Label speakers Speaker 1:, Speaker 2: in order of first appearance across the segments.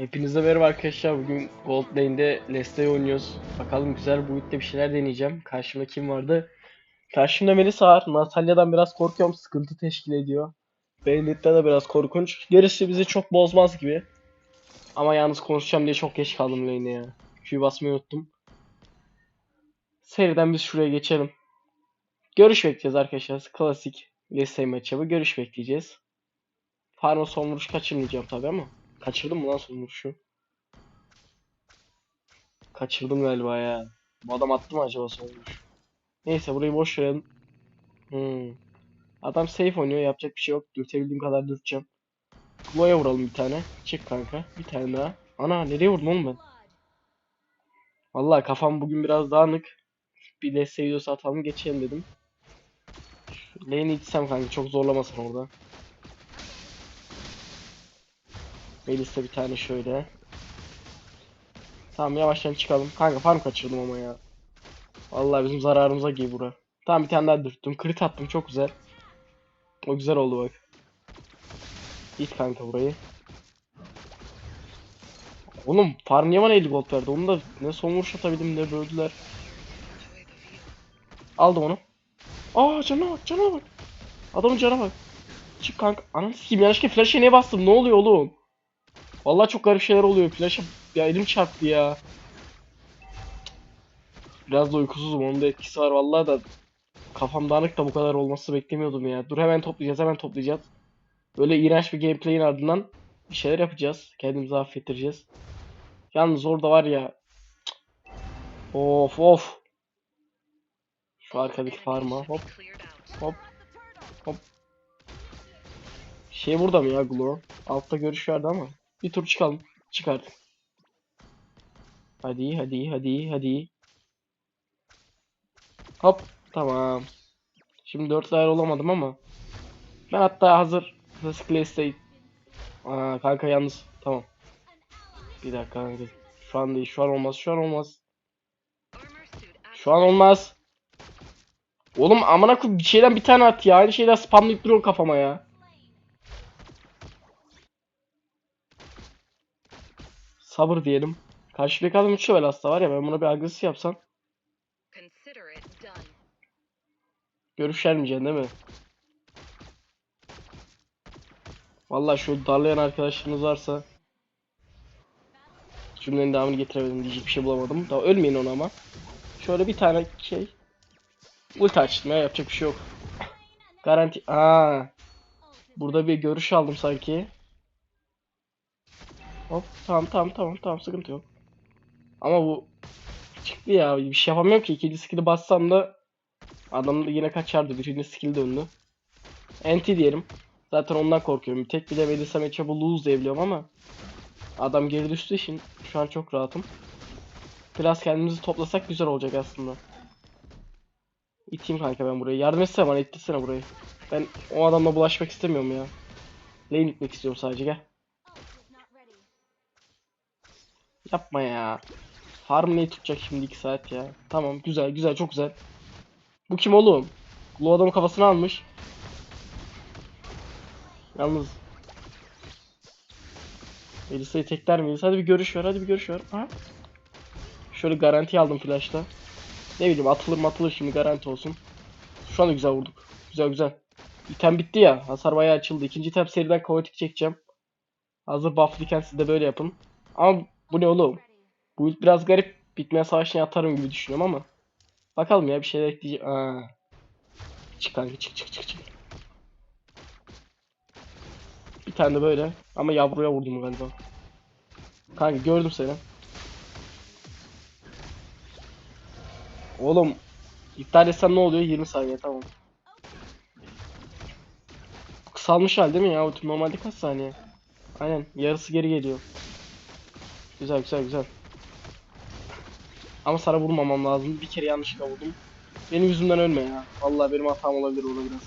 Speaker 1: Hepinize merhaba arkadaşlar. Bugün Gold Lane'de Lesley oynuyoruz. Bakalım güzel bu bir şeyler deneyeceğim. Karşımda kim vardı? Karşımda Melisa var. Natalya'dan biraz korkuyorum. Sıkıntı teşkil ediyor. Benedict'te de biraz korkunç. Gerisi bizi çok bozmaz gibi. Ama yalnız konuşacağım diye çok geç kaldım lane'e ya. Q'yu basmayı unuttum. Seriden biz şuraya geçelim. Görüş bekleyeceğiz arkadaşlar. Klasik Lesley maçı bu. Görüş bekleyeceğiz. Farma son vuruş kaçırmayacağım tabii ama. Kaçırdım mı lan son vuruşu? Kaçırdım galiba ya. Bu adam attı mı acaba son? Neyse burayı boş verelim. Hmm. Adam safe oynuyor. Yapacak bir şey yok. Dürtebildiğim kadar dürteceğim. Chloe'ya vuralım bir tane. Çık kanka. Bir tane daha. Ana nereye vurdum oğlum ben? Vallahi kafam bugün biraz dağınık. Bir desteği videosu atalım geçelim dedim. Şu Lane'i itsem kanka çok zorlamasın orada. Melis'te bir tane şöyle. Tamam yavaştan çıkalım. Kanka farm kaçırdım ama ya. Vallahi bizim zararımıza giy bura. Tamam bir tane daha dürttüm. Crit attım çok güzel. O güzel oldu bak. Git kanka burayı. Oğlum farm niye bana 50 gold verdi? Onu da ne son vuruş atabildim ne böldüler. Aldım onu. Aa cana bak cana bak. Adamın cana bak. Çık kanka. Ananı sikeyim yanlışlıkla flash'e niye bastım? Ne oluyor oğlum? Vallahi çok garip şeyler oluyor. Flash'a ya elim çarptı ya. Biraz da uykusuzum. Onun da etkisi var vallahi da. Kafam dağınık da bu kadar olması beklemiyordum ya. Dur hemen toplayacağız hemen toplayacağız. Böyle iğrenç bir gameplay'in ardından bir şeyler yapacağız. Kendimizi affettireceğiz. Yalnız orada var ya. Of of. Şu arkadaki farma hop hop hop. Şey burada mı ya Glow? Altta görüş vardı ama. Bir tur çıkalım. Çık artık. Hadi hadi hadi hadi. Hop tamam. Şimdi dört layer olamadım ama. Ben hatta hazır Place'deyim. Aa kanka yalnız tamam. Bir dakika kanka. Şu an değil şu an olmaz şu an olmaz. Şu an olmaz. Oğlum amına koyayım bir şeyden bir tane at ya. Aynı şeyden spamlayıp duruyor kafama ya. Sabır diyelim. Karşıdaki adam 3 level hasta var ya ben buna bir agresif yapsam.
Speaker 2: Consider it done.
Speaker 1: Görüş vermeyeceksin değil mi? Vallahi şu darlayan arkadaşlarınız varsa cümlenin devamını getiremedim diyecek bir şey bulamadım. Daha ölmeyin ona ama. Şöyle bir tane şey. Ulti açtım ya yapacak bir şey yok. Garanti. Aa. Burada bir görüş aldım sanki. Hop tamam tamam tamam tamam sıkıntı yok. Ama bu çıktı ya bir şey yapamıyorum ki ikinci skill'i bassam da adam da yine kaçardı birinci skill döndü. Anti diyelim. Zaten ondan korkuyorum. Tek bile Melisa matchup'ı lose diyebiliyorum ama adam geri düştüğü için şu an çok rahatım. Biraz kendimizi toplasak güzel olacak aslında. İteyim kanka ben burayı. Yardım etsene bana ittirsene burayı. Ben o adamla bulaşmak istemiyorum ya. Lane gitmek istiyorum sadece gel. Yapma ya. Farm neyi tutacak şimdi 2 saat ya. Tamam güzel güzel çok güzel. Bu kim oğlum? Bu adamın kafasını almış. Yalnız. Melisa'yı tekler miyiz? Hadi bir görüş ver hadi bir görüş ver. Ha? Şöyle garanti aldım flash'ta. Ne bileyim atılır matılır şimdi garanti olsun. Şu anda güzel vurduk. Güzel güzel. İtem bitti ya. Hasar bayağı açıldı. İkinci item seriden kaotik çekeceğim. Hazır bufflıyken siz de böyle yapın. Ama bu ne oğlum? Bu ilk biraz garip. Bitmeyen savaşına atarım gibi düşünüyorum ama. Bakalım ya bir şeyler ekleyeceğim. Aa. Çık kanka çık çık çık çık. Bir tane de böyle. Ama yavruya vurdum galiba. Kanka gördüm seni. Oğlum iptal etsem ne oluyor? 20 saniye tamam. Kısalmış hal değil mi ya? Normalde kaç saniye? Aynen yarısı geri geliyor. Güzel güzel güzel. Ama sana vurmamam lazım. Bir kere yanlışlıkla vurdum. Benim yüzümden ölme ya. Vallahi benim hatam olabilir orada biraz.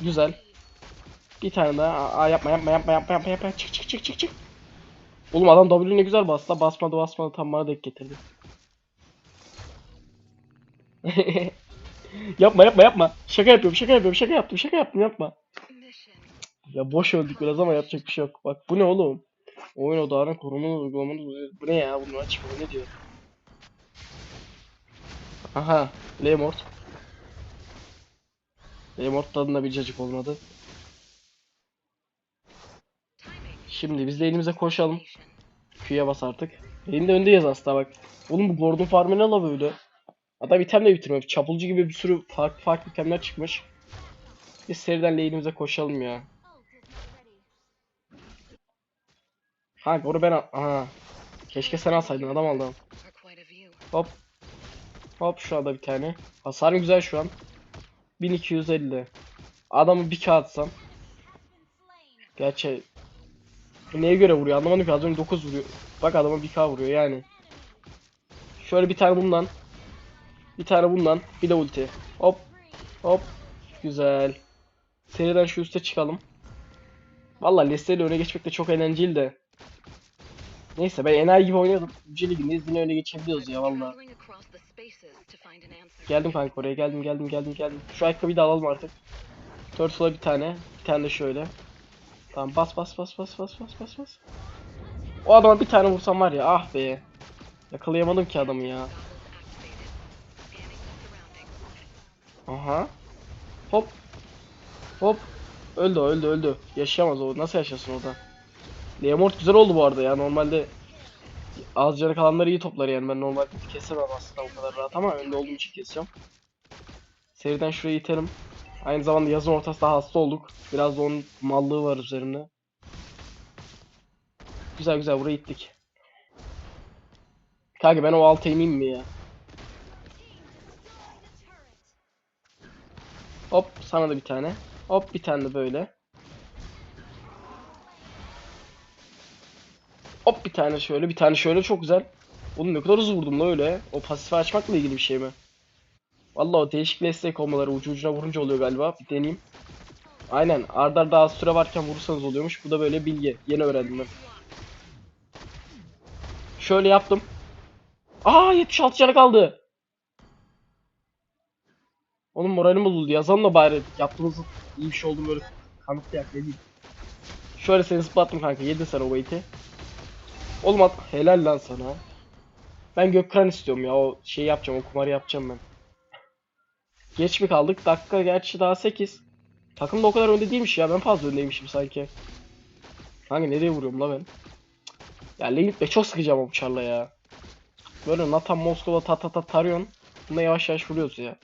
Speaker 1: Güzel. Bir tane daha. Aa, yapma yapma yapma yapma yapma yapma. Çık çık çık çık çık. Oğlum adam W ne güzel bastı. la. Basmadı basmadı tam bana denk getirdi. yapma yapma yapma. Şaka yapıyorum şaka yapıyorum şaka yaptım şaka yaptım yapma. Ya boş öldük biraz ama yapacak bir şey yok. Bak bu ne oğlum? Oyun odağının korunma uygulamanı uyguluyor. Bu ne ya? Bunu açma ne diyor? Aha. Lemort. Lemort tadında bir cacık olmadı. Şimdi biz de elimize koşalım. Q'ya bas artık. Elinde öndeyiz aslında bak. Oğlum bu Gordon farmı ne la böyle? Adam item de bitirmemiş. Çapulcu gibi bir sürü farklı farklı itemler çıkmış. Biz seriden lane'imize koşalım ya. Kanka onu ben al... Aha. Keşke sen alsaydın adam aldım. Hop. Hop şu anda bir tane. Hasarım güzel şu an. 1250. Adamı bir kağıt atsam. Gerçi neye göre vuruyor anlamadım ki az önce 9 vuruyor. Bak adama bir k vuruyor yani. Şöyle bir tane bundan. Bir tane bundan. Bir de ulti. Hop. Hop. Güzel. Seriden şu üste çıkalım. Valla listeyle öne geçmek de çok eğlenceli de. Neyse ben enayi gibi oynadım. Yüce Ligi'ndeyiz yine öne geçebiliyoruz ya valla. Geldim kanka oraya geldim geldim geldim geldim. Şu ayakkabıyı da alalım artık. Turtle'a bir tane. Bir tane de şöyle. Tamam bas bas bas bas bas bas bas bas. O adama bir tane vursam var ya ah be. Yakalayamadım ki adamı ya. Aha. Hop. Hop. Öldü o, öldü öldü. Yaşayamaz o. Nasıl yaşasın orada? Leomort güzel oldu bu arada ya. Normalde az canı kalanları iyi toplar yani. Ben normalde kesemem aslında o kadar rahat ama önde olduğum için keseceğim. Seriden şurayı itelim. Aynı zamanda yazın ortasında hasta olduk. Biraz da onun mallığı var üzerimde. Güzel güzel burayı ittik. Kanka ben o alt aim'iyim mi ya? Hop sana da bir tane. Hop bir tane de böyle. Hop bir tane şöyle bir tane şöyle çok güzel. Oğlum ne kadar hızlı vurdum la öyle. O pasifi açmakla ilgili bir şey mi? Vallahi o değişik destek olmaları ucu ucuna vurunca oluyor galiba. Bir deneyeyim. Aynen arda arda az süre varken vurursanız oluyormuş. Bu da böyle bilgi. Yeni öğrendim ben. Şöyle yaptım. Aa 76 canı kaldı. Oğlum moralim bozuldu. Yazalım da bari yaptığımız iyi bir şey olduğunu böyle kanıtlayak ne. Şöyle seni zıplattım kanka. Yedin sen o bait'i. At. Helal lan sana. Ben Gökhan istiyorum ya. O şeyi yapacağım. O kumarı yapacağım ben. Geç mi kaldık? Dakika gerçi daha 8. Takım da o kadar önde değilmiş ya. Ben fazla öndeymişim sanki. Kanka nereye vuruyorum la ben? Ya lane gitme çok sıkıcı ama bu çarla ya. Böyle Nathan Moskova ta ta ta tarıyorsun. Buna yavaş yavaş vuruyoruz ya.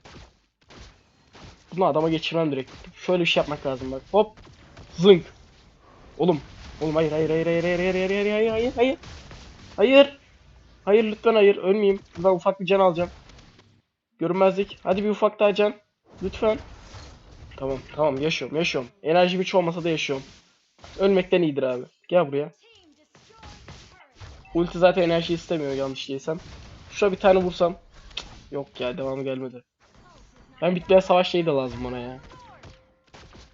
Speaker 1: Bunu adama geçirmem direkt. Şöyle bir şey yapmak lazım bak. Hop. Zınk. Oğlum. Oğlum hayır hayır hayır hayır hayır hayır hayır hayır hayır hayır hayır. Hayır. Lütfen hayır. Ölmeyeyim. Ben ufak bir can alacağım. Görünmezlik. Hadi bir ufak daha can. Lütfen. Tamam tamam yaşıyorum yaşıyorum. Enerji hiç olmasa da yaşıyorum. Ölmekten iyidir abi. Gel buraya. Ulti zaten enerji istemiyor yanlış değilsem. Şuna bir tane vursam. Yok ya devamı gelmedi. Ben bitmeyen savaş şeyi de lazım bana ya.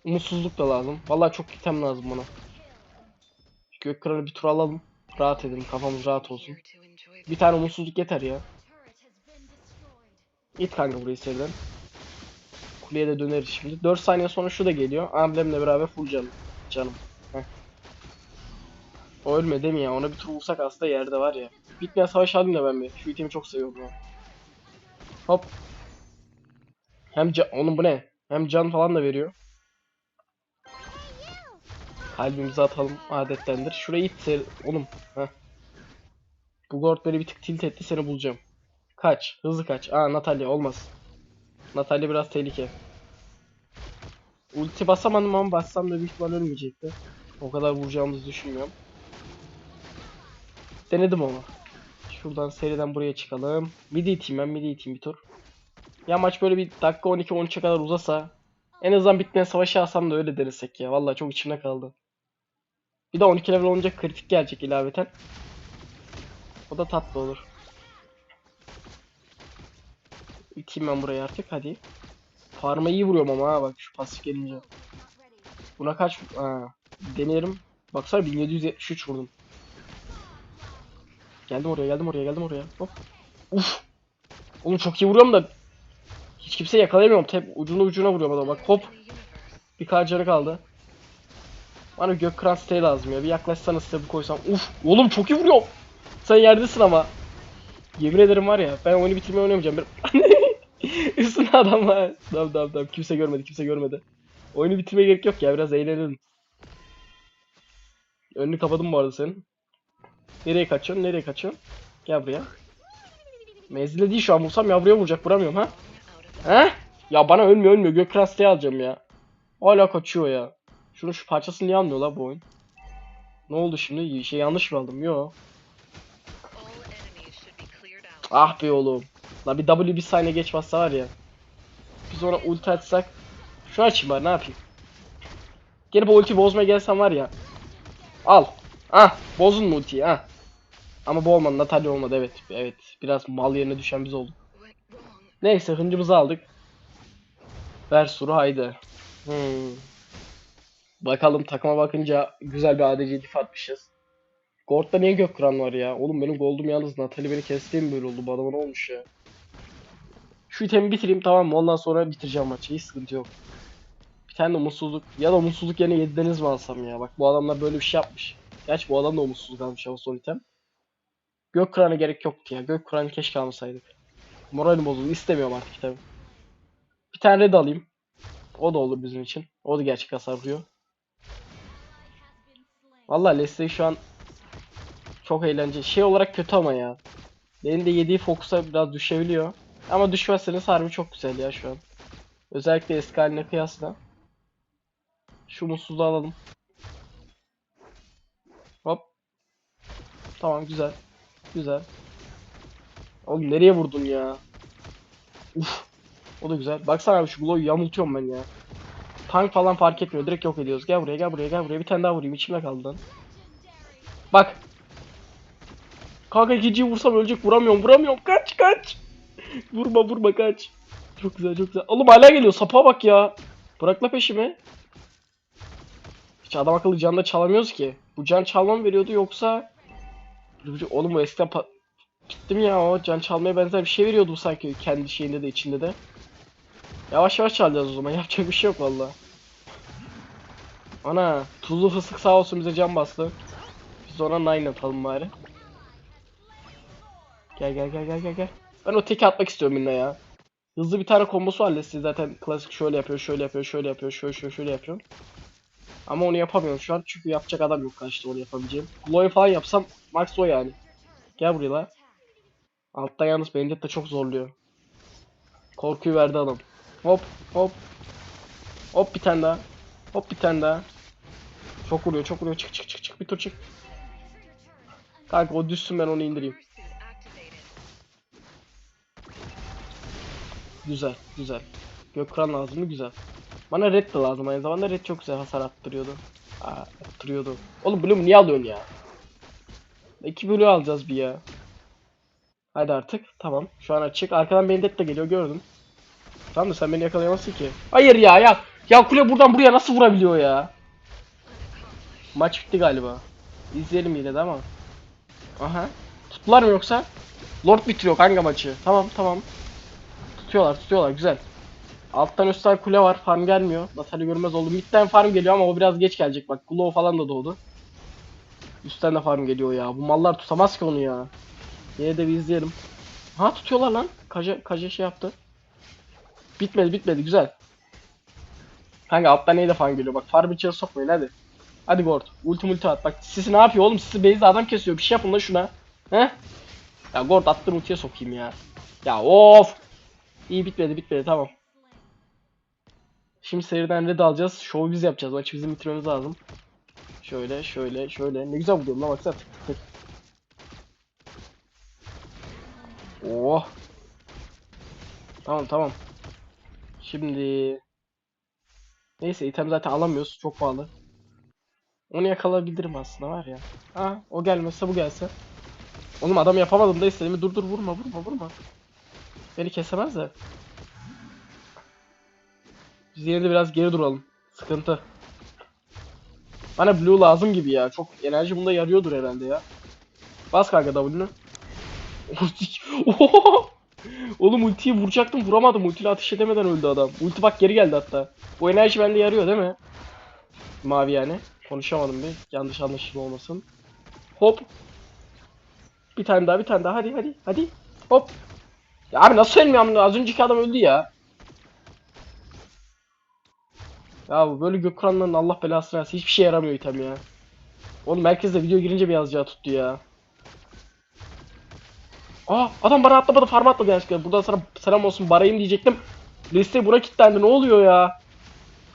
Speaker 1: Umutsuzluk da lazım. Vallahi çok item lazım bana. Gök kralı bir tur alalım. Rahat edelim. Kafamız rahat olsun. Bir tane umutsuzluk yeter ya. İt kanka burayı seriden. Kuleye de döneriz şimdi. 4 saniye sonra şu da geliyor. Amblemle beraber full canım. Canım. Heh. O ölmedi mi ya? Ona bir tur vursak aslında yerde var ya. Bitmeyen savaş alayım da ben bir. Şu itemi çok seviyorum ya. Hop. Hem can... Oğlum bu ne? Hem can falan da veriyor. Kalbimizi atalım adettendir. Şurayı it ser... Oğlum. Heh. Bu Gord beni bir tık tilt etti seni bulacağım. Kaç. Hızlı kaç. Aa Natalya olmaz. Natalya biraz tehlike. Ulti basamadım ama bassam da büyük ihtimal ölmeyecekti. O kadar vuracağımızı düşünmüyorum. Denedim ama. Şuradan seriden buraya çıkalım. Midi iteyim ben midi iteyim bir tur. Ya maç böyle bir dakika 12-13'e kadar uzasa en azından bitmeyen savaşı alsam da öyle denesek ya. Vallahi çok içimde kaldı. Bir de 12 level olunca kritik gelecek ilaveten. O da tatlı olur. İteyim ben buraya artık hadi. Farma iyi vuruyorum ama ha bak şu pasif gelince. Buna kaç? Ha, deneyelim. Baksana 1773 vurdum. Geldim oraya geldim oraya geldim oraya. Hop. Uf. Oğlum çok iyi vuruyorum da hiç kimseyi yakalayamıyorum. Hep ucuna ucuna vuruyorum adama bak hop. Bir kar canı kaldı. Bana bir Gökkıran siteyi lazım ya. Bir yaklaşsana size bu koysam. Uf oğlum çok iyi vuruyorum. Sen yerdesin ama. Yemin ederim var ya ben oyunu bitirmeyi oynamayacağım. Üstüne adam var. Tamam tamam tamam. Kimse görmedi kimse görmedi. Oyunu bitirmeye gerek yok ya. Biraz eğlenelim. Önünü kapadım bu arada senin. Nereye kaçıyorsun? Nereye kaçıyorsun? Gel buraya. Menzile değil şu an vursam yavruya vuracak. Vuramıyorum ha. He? Ya bana ölmüyor ölmüyor. Gökran siteyi alacağım ya. Hala kaçıyor ya. Şunun şu parçasını niye almıyor la bu oyun? Ne oldu şimdi? Şey yanlış mı aldım? Yo. Ah be oğlum. La bir W bir saniye geç bassa var ya. Biz ona ulti atsak. Şu açayım bari ne yapayım. Gene bu ulti bozmaya gelsen var ya. Al. Ah bozun mu ultiyi ah. Ama bu olmadı Natalya olmadı evet. Evet biraz mal yerine düşen biz olduk. Neyse hıncımızı aldık. Ver suru haydi. Hmm. Bakalım takıma bakınca güzel bir ADC diff atmışız. Gord'da niye Gökkıran var ya? Oğlum benim Gold'um yalnız Natalie beni kesti mi böyle oldu? Bu adama ne olmuş ya? Şu itemi bitireyim tamam mı? Ondan sonra bitireceğim maçı. Hiç sıkıntı yok. Bir tane de umutsuzluk. Ya da umutsuzluk yerine 7'deniz mi alsam ya? Bak bu adamlar böyle bir şey yapmış. Gerçi bu adam da umutsuzluk almış ama son item. Gökkıran'a gerek yoktu ya. Gökkıran'ı keşke almasaydık. Moralim bozuldu. İstemiyorum artık kitabı. Bir tane red alayım. O da olur bizim için. O da gerçek hasar vuruyor. Vallahi Leslie şu an çok eğlenceli. Şey olarak kötü ama ya. Benim de yediği fokusa biraz düşebiliyor. Ama düşmezseniz harbi çok güzel ya şu an. Özellikle eski haline kıyasla. Şu mutsuzluğu alalım. Hop. Tamam güzel. Güzel. Oğlum nereye vurdun ya? Uf. O da güzel. Baksana abi şu Glow'u yamultuyorum ben ya. Tank falan fark etmiyor. Direkt yok ediyoruz. Gel buraya gel buraya gel buraya. Bir tane daha vurayım. İçimde kaldı lan. Bak. Kanka ikinciyi vursam ölecek. Vuramıyorum vuramıyorum. Kaç kaç. vurma vurma kaç. Çok güzel çok güzel. Oğlum hala geliyor. Sapa bak ya. Bırak la peşimi. Hiç adam akıllı can da çalamıyoruz ki. Bu can çalma mı veriyordu yoksa... Oğlum bu eskiden pa- Gittim ya o can çalmaya benzer bir şey veriyordu sanki kendi şeyinde de içinde de. Yavaş yavaş çalacağız o zaman yapacak bir şey yok valla. Ana tuzlu fıstık sağ olsun bize can bastı. Biz ona nine atalım bari. Gel gel gel gel gel gel. Ben o teki atmak istiyorum yine ya. Hızlı bir tane kombosu halletsin zaten klasik şöyle yapıyor şöyle yapıyor şöyle yapıyor şöyle şöyle şöyle yapıyor. Ama onu yapamıyorum şu an çünkü yapacak adam yok karşıda onu yapabileceğim. Glow'u falan yapsam max o yani. Gel buraya la. Altta yalnız beni de çok zorluyor. Korkuyu verdi adam. Hop hop. Hop bir tane daha. Hop bir tane daha. Çok vuruyor çok vuruyor. Çık çık çık çık bir tur çık. Kanka o düşsün ben onu indireyim. Güzel güzel. Gökkıran lazım mı? Güzel. Bana red de lazım aynı zamanda red çok güzel hasar attırıyordu. Aa, attırıyordu. Oğlum Bloom niye alıyorsun ya? İki Blue alacağız bir ya. Hadi artık. Tamam. Şu an açık. Arkadan Bandit de geliyor gördüm. Tamam da sen beni yakalayamazsın ki. Hayır ya ya. Ya kule buradan buraya nasıl vurabiliyor ya? Maç bitti galiba. İzleyelim yine de ama. Aha. Tuttular mı yoksa? Lord bitiriyor kanka maçı. Tamam tamam. Tutuyorlar tutuyorlar güzel. Alttan üstten kule var. Farm gelmiyor. Natalie görmez oldu. Midden farm geliyor ama o biraz geç gelecek. Bak Glow falan da doğdu. Üstten de farm geliyor ya. Bu mallar tutamaz ki onu ya. Yine de bir izleyelim. Ha tutuyorlar lan. Kaja, Kaja şey yaptı. Bitmedi bitmedi güzel. Kanka alttan neyde falan geliyor. Bak farm içeri sokmayın hadi. Hadi Gord. Ulti multi at. Bak Sisi ne yapıyor oğlum? Sisi base'de adam kesiyor. Bir şey yapın da şuna. He? Ya Gord attın ultiye sokayım ya. Ya of. İyi bitmedi bitmedi tamam. Şimdi seriden red alacağız. Şovu biz yapacağız. Maçı bizim bitirmemiz lazım. Şöyle şöyle şöyle. Ne güzel vuruyorum lan baksana. Tık tık tık. Oh. Tamam tamam. Şimdi Neyse item zaten alamıyoruz. Çok pahalı. Onu yakalayabilirim aslında var ya. Ha o gelmezse bu gelse. Oğlum adam yapamadım da istediğimi dur dur vurma vurma vurma. Beni kesemez de. Biz yine de biraz geri duralım. Sıkıntı. Bana blue lazım gibi ya. Çok enerji bunda yarıyordur herhalde ya. Bas kanka. Ulti. Oho! Oğlum ultiyi vuracaktım vuramadım. Ultiyle ateş edemeden öldü adam. Ulti bak geri geldi hatta. Bu enerji bende yarıyor değil mi? Mavi yani. Konuşamadım bir. Yanlış anlaşılma olmasın. Hop. Bir tane daha bir tane daha hadi hadi hadi. Hop. Ya abi nasıl ölmüyor? Az önceki adam öldü ya. Ya böyle gök kuranların Allah belasını versin. Hiçbir şey yaramıyor item ya. Oğlum merkezde video girince bir yazacağı tuttu ya. Aa adam bana atlamadı farm atladı yanlışlıkla. Buradan sana selam olsun barayım diyecektim. Liste buna kilitlendi ne oluyor ya?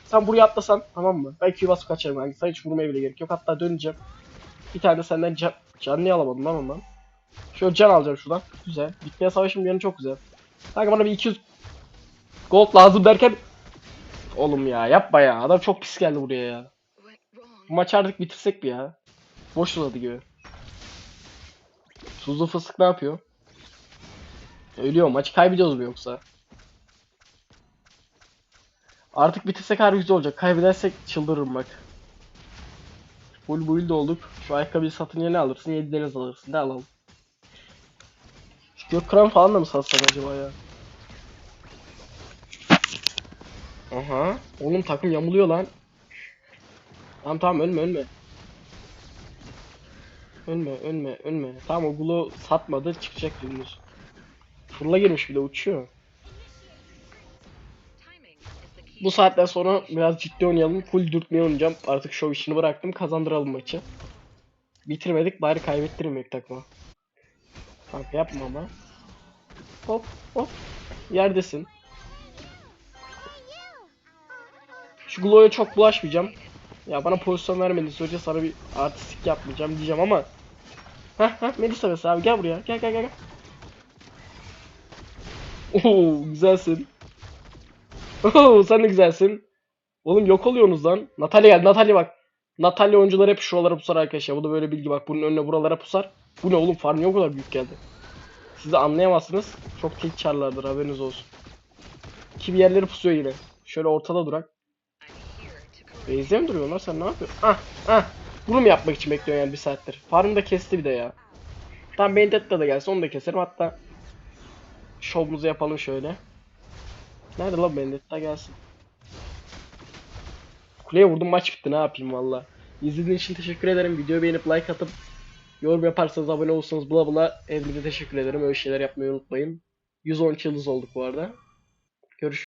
Speaker 1: Sen buraya atlasan tamam mı? Ben Q'yu basıp kaçarım kanka. Sen hiç vurmaya bile gerek yok. Hatta döneceğim. Bir tane de senden can, can niye alamadım lan ondan? Şöyle can alacağım şuradan. Güzel. Bitmeye savaşım yanı çok güzel. Kanka bana bir 200 gold lazım derken Oğlum ya yapma ya. Adam çok pis geldi buraya ya. Bu maçı artık bitirsek mi ya? Boş uzadı gibi. Tuzlu fıstık ne yapıyor? Ölüyor. Maçı kaybediyoruz mu yoksa? Artık bitirsek harbi güzel olacak. Kaybedersek çıldırırım bak. Full build olduk. Şu ayakkabıyı satın yerine alırsın. 7 deniz alırsın. Ne alalım? Şu gök falan da mı satsak acaba ya? Aha. Oğlum takım yamuluyor lan. Tamam tamam ölme ölme. Ölme ölme ölme. Tamam o Gulo satmadı çıkacak dümdüz. Fırla girmiş bile uçuyor. Bu saatten sonra biraz ciddi oynayalım. Full dürtmeye oynayacağım. Artık şov işini bıraktım. Kazandıralım maçı. Bitirmedik bari kaybettirmemek takma. Kanka yapma ama. Hop hop. Yerdesin. Şu Glo'ya çok bulaşmayacağım. Ya bana pozisyon vermedi sürece sana bir artistik yapmayacağım diyeceğim ama. Heh heh Melisa mesela abi gel buraya. Gel gel gel. gel. Oo güzelsin. Oo sen de güzelsin. Oğlum yok oluyorsunuz lan. Natalya geldi. Natalya bak. Natalya oyuncular hep şuralara pusar arkadaşlar. Bu da böyle bilgi bak. Bunun önüne buralara pusar. Bu ne oğlum? Farm o kadar büyük geldi. Siz de anlayamazsınız. Çok tek çarlardır haberiniz olsun. Ki bir yerleri pusuyor yine. Şöyle ortada durak. Base'de mi duruyorsun lan sen ne yapıyorsun? Ah ah. Bunu mu yapmak için bekliyorsun yani bir saattir? Farmı da kesti bir de ya. Tam Vendetta da gelse onu da keserim hatta. Şovumuzu yapalım şöyle. Nerede lan Vendetta gelsin. Kuleye vurdum maç bitti ne yapayım valla. İzlediğiniz için teşekkür ederim. Videoyu beğenip like atıp yorum yaparsanız abone olursanız bla bla evimize teşekkür ederim. Öyle şeyler yapmayı unutmayın. 110 yıldız olduk bu arada. Görüşürüz.